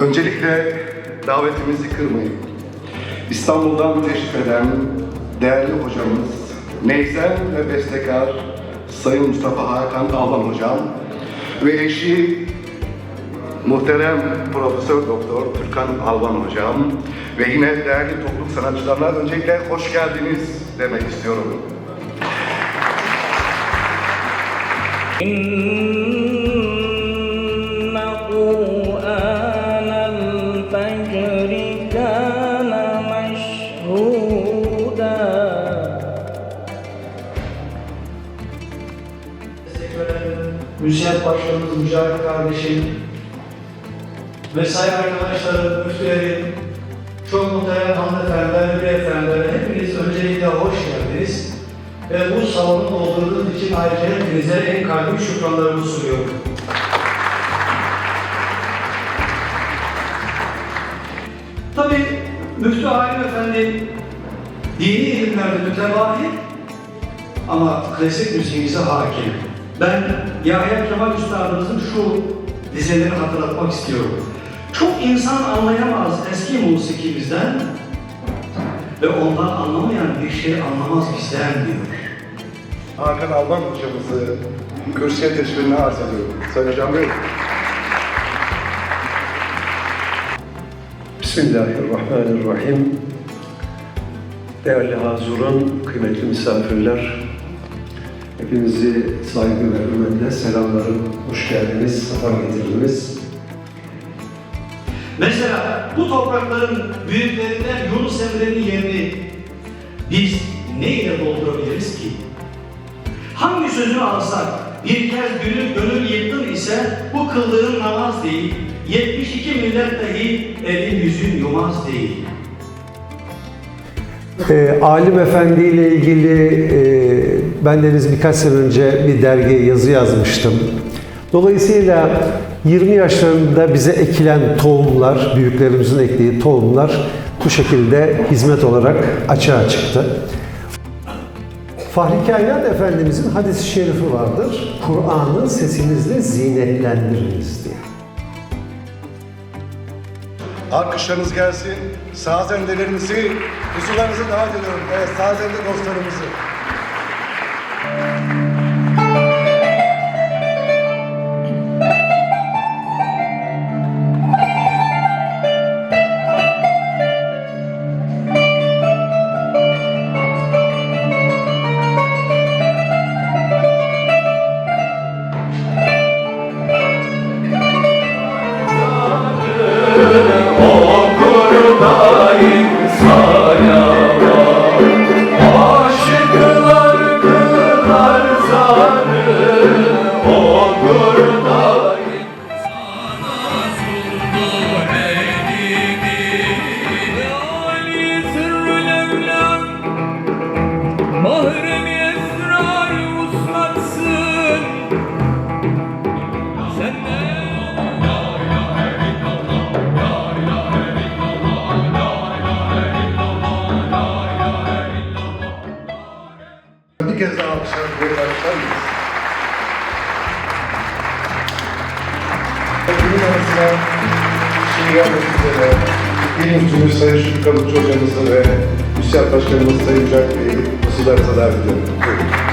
Öncelikle davetimizi kırmayın. İstanbul'dan teşrif eden değerli hocamız, Neyzen ve bestekar Sayın Mustafa Hakan Alban Hocam ve eşi muhterem Profesör Doktor Türkan Alban Hocam ve yine değerli toplum sanatçılarına öncelikle hoş geldiniz demek istiyorum. إن قرآن Müsiyat Başkanımız Mücahit kardeşim, mesai arkadaşlarım, müftülerim, çok muhterem hanımefendiler, beyefendiler, hepiniz öncelikle hoş geldiniz. Ve bu salonu doldurduğunuz için ayrıca hepinize en kalbi şükranlarımı sunuyorum. Tabii Müftü Halim Efendi dini ilimlerde mütevahi ama klasik müziğimize hakim. Ben Yahya Kemal Üstadımızın şu dizelerini hatırlatmak istiyorum. Çok insan anlayamaz eski musikimizden ve ondan anlamayan bir şey anlamaz bizden diyor. Hakan Alban hocamızı kürsüye teşvirini arz ediyorum. Sayın Hocam buyurun. Bismillahirrahmanirrahim. Değerli hazurun, kıymetli misafirler, hepinizi saygı ve hürmetle selamlarım. Hoş geldiniz, sefa getirdiniz. Mesela bu toprakların büyüklerinden Yunus Emre'nin yerini biz ne ile doldurabiliriz ki? Hangi sözünü alsak bir kez gönül gönül yıktın ise bu kıldığın namaz değil, 72 millet dahi elin yüzün yumaz değil. E, Alim Efendi ile ilgili e, bendeniz birkaç sene önce bir dergiye yazı yazmıştım. Dolayısıyla 20 yaşlarında bize ekilen tohumlar, büyüklerimizin ektiği tohumlar bu şekilde hizmet olarak açığa çıktı. Fahri Kainat Efendimizin hadis-i şerifi vardır. Kur'an'ı sesinizle zinetlendiriniz diye. Alkışlarınız gelsin. Sazendelerimizi, huzurlarınızı davet ediyorum. Evet, sazende dostlarımızı. Thank you. Bir kez daha alkışlar buraya alkışlar mıyız? Bunun arasına üzere İl Müftümüz Sayın Şükrü Kalıcı Hocamızı ve Müsiyat Başkanımız Sayın Mücahit Bey'i hususlarınıza davet ediyorum.